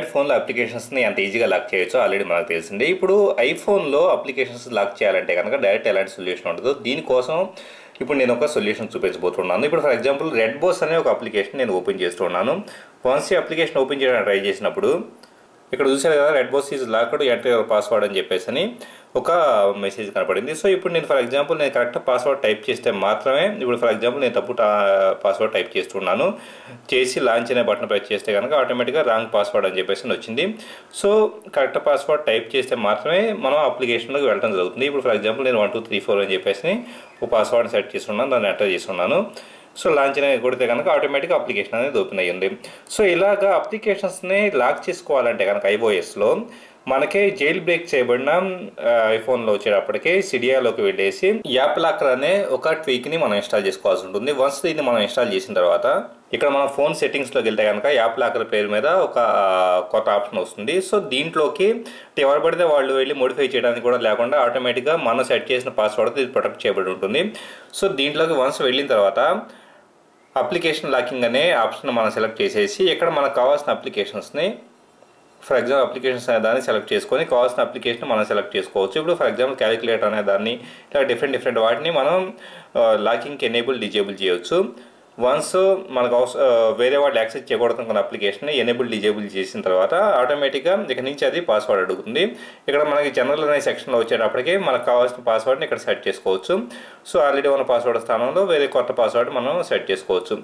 Android ఫోన్లో అప్లికేషన్స్ని ఎంత ఈజీగా లాక్ చేయొచ్చో ఆల్రెడీ మనకు తెలిసిందే. ఇప్పుడు ఐఫోన్లో అప్లికేషన్స్ లాక్ చేయాలంటే కనుక డైరెక్ట్ ఎలాంటి సొల్యూషన్ ఉండదు దీనికోసం ఇప్పుడు నేను ఒక సొల్యూషన్ చూపించబోతున్నాను. ఇప్పుడు ఫర్ ఎగ్జాంపుల్ రెడ్ బోస్ అనే ఒక అప్లికేషన్ నేను ఓపెన్ చేస్తున్నాను వన్స్ ఈ అప్లికేషన్ ఓపెన్ చేయడానికి ట్రై చేసినప్పుడు ఇక్కడ చూసారు కదా red Bose is locked enter your password అని చెప్పేసి అని ఒక మెసేజ్ కనపడింది. సో ఇప్పుడు నేను ఫర్ ఎగ్జాంపుల్ నేను కరెక్ట్ పాస్వర్డ్ టైప్ చేస్తే మాత్రమే ఇప్పుడు ఫర్ ఎగ్జాంపుల్ నేను తప్పు పాస్వర్డ్ టైప్ చేస్తున్నాను. చేసి లాంచ్ అనే బటన్ ప్రెస్ చేస్తే కనుక ఆటోమేటిక్గా రాంగ్ పాస్వర్డ్ అని చెప్పేసి వచ్చింది. సో కరెక్ట్ పాస్వర్డ్ టైప్ చేస్తే మాత్రమే మనం అప్లికేషన్లోకి వెళ్ళడం జరుగుతుంది. ఇప్పుడు ఫర్ ఎగ్జాంపుల్ నేను వన్ టూ త్రీ ఫోర్ అని చెప్పేసి ఒక పాస్వర్డ్ సెట్ చేస్తున్నాను దాన్ని ఎంటర్ చేస్తున్నాను. సో లాంచ్ అనేది కొడితే కనుక ఆటోమేటిక్గా అప్లికేషన్ అనేది ఓపెన్ అయ్యింది. సో ఇలాగా అప్లికేషన్స్ని లాక్ చేసుకోవాలంటే కనుక ఐఓఎస్లో మనకి జైల్ బ్రేక్ చేయబడిన ఐఫోన్లో వచ్చేటప్పటికి సిడియాలోకి వెళ్ళేసి యాప్ లాకర్ అనే ఒక ట్వీక్ని మనం ఇన్స్టాల్ చేసుకోవాల్సి ఉంటుంది. వన్స్ దీన్ని మనం ఇన్స్టాల్ చేసిన తర్వాత ఇక్కడ మన ఫోన్ సెట్టింగ్స్లోకి వెళ్తే కనుక యాప్ లాకర్ పేరు మీద ఒక కొత్త ఆప్షన్ వస్తుంది. సో దీంట్లోకి ఎవరు పడితే వాళ్ళు వెళ్ళి మోడిఫై చేయడానికి కూడా లేకుండా ఆటోమేటిక్గా మనం సెట్ చేసిన పాస్వర్డ్ ఇది ప్రొటెక్ట్ చేయబడి ఉంటుంది. సో దీంట్లోకి వన్స్ వెళ్ళిన తర్వాత అప్లికేషన్ లాకింగ్ అనే ఆప్షన్ మనం సెలెక్ట్ చేసేసి ఇక్కడ మనకు కావాల్సిన అప్లికేషన్స్ని ఫర్ ఎగ్జాంపుల్ అప్లికేషన్స్ అనే దాన్ని సెలెక్ట్ చేసుకొని కావాల్సిన అప్లికేషన్ మనం సెలెక్ట్ చేసుకోవచ్చు. ఇప్పుడు ఫర్ ఎగ్జాంపుల్ క్యాలిక్యులేటర్ అనే దాన్ని ఇలా డిఫరెంట్ డిఫరెంట్ వాటిని మనం లాకింగ్కి ఎనేబుల్ డిజేబుల్ చేయొచ్చు. వన్స్ uh, మనకు uh, వేరే వాళ్ళు యాక్సెస్ చేయకూడదు అనుకున్న అప్లికేషన్ ఎనేబుల్ డిజేబుల్ చేసిన తర్వాత ఆటోమేటిక్గా ఇక్కడ నుంచి అది పాస్వర్డ్ అడుగుతుంది. ఇక్కడ మనకి జనరల్ అనే సెక్షన్లో వచ్చేటప్పటికి మనకు కావాల్సిన పాస్వర్డ్ని ఇక్కడ సెట్ చేసుకోవచ్చు. సో ఆల్రెడీ ఉన్న పాస్వర్డ్ స్థానంలో వేరే కొత్త పాస్వర్డ్ మనం సెట్ చేసుకోవచ్చు.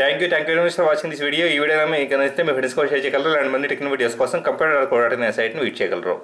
Thank you thank you very much for watching this video ఈ వీడియో మీకు నచ్చితే మీ ఫ్రెండ్స్ కూడా షేర్ చేయగలరు. అండ్ మంది టెక్నిక్ వీడియోస్ కోసం కంప్యూటర్ కోఆర్డినేట్ సైట్ని వీట్ చేయగలరు.